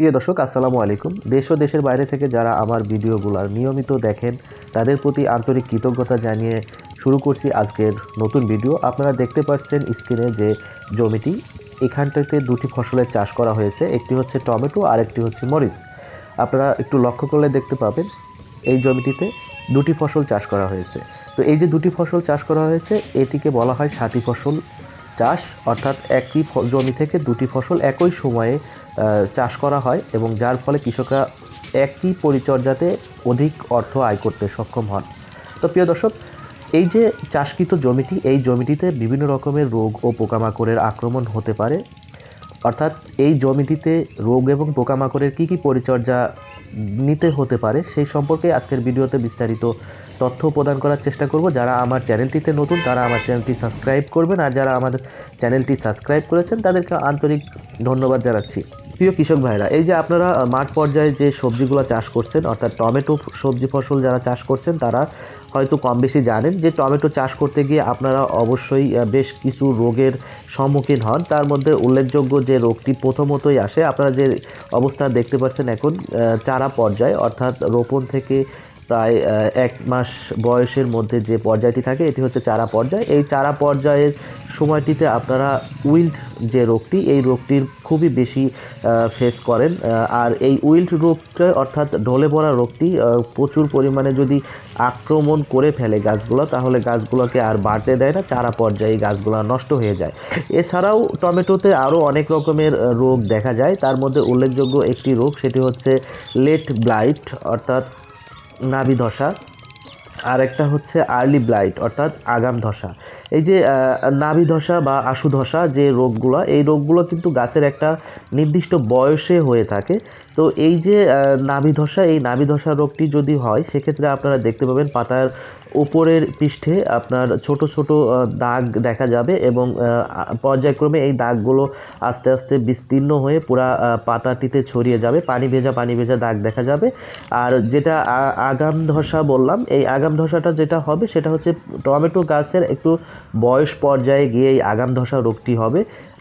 প্রিয় দর্শক, আসসালামু আলাইকুম। দেশ ও দেশের বাইরে থেকে যারা আমার ভিডিওগুলো নিয়মিত দেখেন, তাদের প্রতি আন্তরিক কৃতজ্ঞতা জানিয়ে শুরু করছি আজকের নতুন ভিডিও। আপনারা দেখতে পাচ্ছেন স্ক্রিনে যে জমিটি, এখানটাতে দুটি ফসলের চাষ করা হয়েছে, একটি হচ্ছে টমেটো আর একটি হচ্ছে মরিচ। আপনারা একটু লক্ষ্য করলে দেখতে পাবেন, এই জমিটিতে দুটি ফসল চাষ করা হয়েছে। তো এই যে দুটি ফসল চাষ করা হয়েছে, এটিকে বলা হয় সাথী ফসল। চাষ, অর্থাৎ একই জমি থেকে দুটি ফসল একই সময়ে চাষ করা হয় এবং যার ফলে কৃষকরা একই পরিচর্যাতে অধিক অর্থ আয় করতে সক্ষম হন। তো প্রিয় দর্শক, এই যে চাষকৃত জমিটি, এই জমিটিতে বিভিন্ন রকমের রোগ ও পোকামাকড়ের আক্রমণ হতে পারে। অর্থাৎ এই জমিটিতে রোগ এবং পোকামাকড়ের কী কী পরিচর্যা নিতে হতে পারে, সেই সম্পর্কে আজকের ভিডিওতে বিস্তারিত তথ্য প্রদান করার চেষ্টা করব। যারা আমার চ্যানেলটিতে নতুন, তারা আমার চ্যানেলটি সাবস্ক্রাইব করবেন। আর যারা আমাদের চ্যানেলটি সাবস্ক্রাইব করেছেন, তাদেরকে আন্তরিক ধন্যবাদ জানাচ্ছি। প্রিয় কৃষক ভাইরা, এই যে আপনারা মাঠ পর্যায়ে যে সবজিগুলো চাষ করছেন, অর্থাৎ টমেটো সবজি ফসল যারা চাষ করছেন, তারা হয়তো কম বেশি জানেন যে টমেটো চাষ করতে গিয়ে আপনারা অবশ্যই বেশ কিছু রোগের সম্মুখীন হন। তার মধ্যে উল্লেখযোগ্য যে রোগটি প্রথমতই আসে, আপনারা যে অবস্থা দেখতে পাচ্ছেন এখন চারা পর্যায়ে, অর্থাৎ রোপণ থেকে প্রায় এক মাস বয়সের মধ্যে যে পর্যায়টি থাকে, এটি হচ্ছে চারা পর্যায়। এই চারা পর্যায়ের সময়টিতে আপনারা উইল্ড যে রোগটি, এই রোগটির খুবই বেশি ফেস করেন। আর এই উইল্ড রোগটা অর্থাৎ ঢলে পড়া রোগটি প্রচুর পরিমাণে যদি আক্রমণ করে ফেলে গাছগুলো, তাহলে গাছগুলোকে আর বাড়তে দেয় না, চারা পর্যায়ে গাছগুলো নষ্ট হয়ে যায়। এছাড়াও টমেটোতে আরও অনেক রকমের রোগ দেখা যায়। তার মধ্যে উল্লেখযোগ্য একটি রোগ, সেটি হচ্ছে লেট ব্লাইট, অর্থাৎ নাভি ধসা আর একটা হচ্ছে আর্লি ব্লাইট অর্থাৎ আগাম ধসা এই যে নাবি নাভি ধসা বা আশু ধসা যে রোগগুলো, এই রোগগুলো কিন্তু গাছের একটা নির্দিষ্ট বয়সে হয়ে থাকে। তো এই যে আহ, নাভি ধসা এই নাভি ধসা রোগটি যদি হয় সেক্ষেত্রে আপনারা দেখতে পাবেন পাতার উপরের পৃষ্ঠে আপনার ছোট ছোট দাগ দেখা যাবে এবং পর্যায়ক্রমে এই দাগগুলো আস্তে আস্তে বিস্তীর্ণ হয়ে পুরা পাতাটিতে ছড়িয়ে যাবে। পানি ভেজা পানি ভেজা দাগ দেখা যাবে। আর যেটা আগাম ধসা বললাম এই আগাম ধসাটা যেটা হবে সেটা হচ্ছে টমেটো গাছের একটু বয়স পর্যায়ে গিয়ে এই আগাম ধসা রোগটি হবে।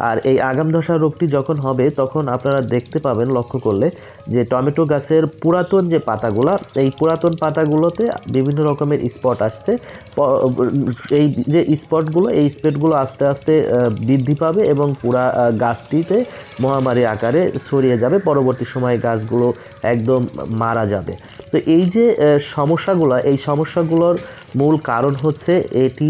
আর এই আগাম ধসা রোগটি যখন হবে তখন আপনারা দেখতে পাবেন লক্ষ্য করলে যে টমেটো গাছের পুরাতন যে পাতাগুলো, এই পুরাতন পাতাগুলোতে বিভিন্ন রকমের স্পট আসছে। এই যে স্পটগুলো এই স্পটগুলো আস্তে আস্তে বৃদ্ধি পাবে এবং পুরা গাছটিতে মহামারী আকারে ছড়িয়ে যাবে। পরবর্তী সময়ে গাছগুলো একদম মারা যাবে। তো এই যে সমস্যাগুলো, এই সমস্যাগুলোর মূল কারণ হচ্ছে এটি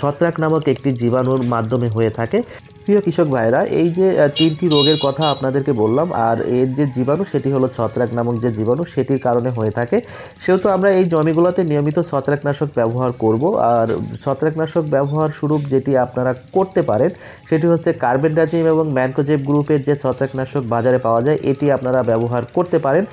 ছত্রাক নামক একটি জীবাণুর মাধ্যমে হয়ে থাকে। প্রিয় কৃষক ভাইরা এই যে তিনটি রোগের কথা আপনাদেরকে বললাম, আর এর যে জীবাণু, সেটি হলো ছত্রাক নামক যে জীবাণু, সেটির কারণে হয়ে থাকে। সেহেতু আমরা এই জমিগুলোতে নিয়মিত ছত্রাকনাশক ব্যবহার করব, আর ছত্রাকনাশক ব্যবহার স্বরূপ যেটি আপনারা করতে পারেন, সেটি হচ্ছে কার্বেন্ডাজিম এবং ম্যানকোজেব গ্রুপের যে ছত্রাকনাশক বাজারে পাওয়া যায়, এটি আপনারা ব্যবহার করতে পারেন।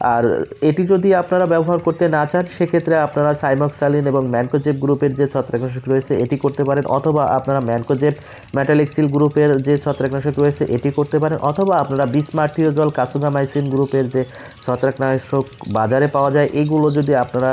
আর এটি যদি আপনারা ব্যবহার করতে না চান, সেক্ষেত্রে আপনারা সাইমক্সালিন এবং ম্যানকোজেব গ্রুপের যে ছত্রাকনাশক রয়েছে, এটি করতে পারেন। অথবা আপনারা ম্যানকোজেব ম্যাটালিক্সিল গ্রুপের যে ছত্রাকনাশক রয়েছে, এটি করতে পারেন। অথবা আপনারা বিসমার্টিওজল কাসুগামাইসিন গ্রুপের যে ছত্রাকনাশক বাজারে পাওয়া যায়, এগুলো যদি আপনারা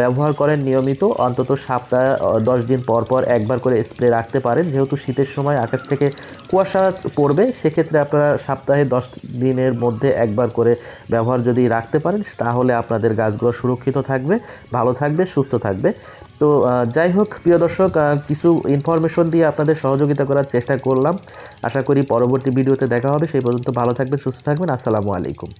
ব্যবহার করেন নিয়মিত, অন্তত সপ্তাহে দশ দিন পর পর একবার করে স্প্রে রাখতে পারেন। যেহেতু শীতের সময় আকাশ থেকে কুয়াশা পড়বে, সেক্ষেত্রে আপনারা সপ্তাহে দশ দিনের মধ্যে একবার করে ব্যবহার যদি রাখতে পারেন, তাহলে আপনাদের গাছগুলো সুরক্ষিত থাকবে, ভালো থাকবে, সুস্থ থাকবে। তো যাই হোক, প্রিয় দর্শক কিছু ইনফরমেশন দিয়ে আপনাদের সহযোগিতা করার চেষ্টা করলাম। আশা করি পরবর্তী ভিডিওতে দেখা হবে, সেই পর্যন্ত ভালো থাকবেন, সুস্থ থাকবেন। আসসালামু আলাইকুম।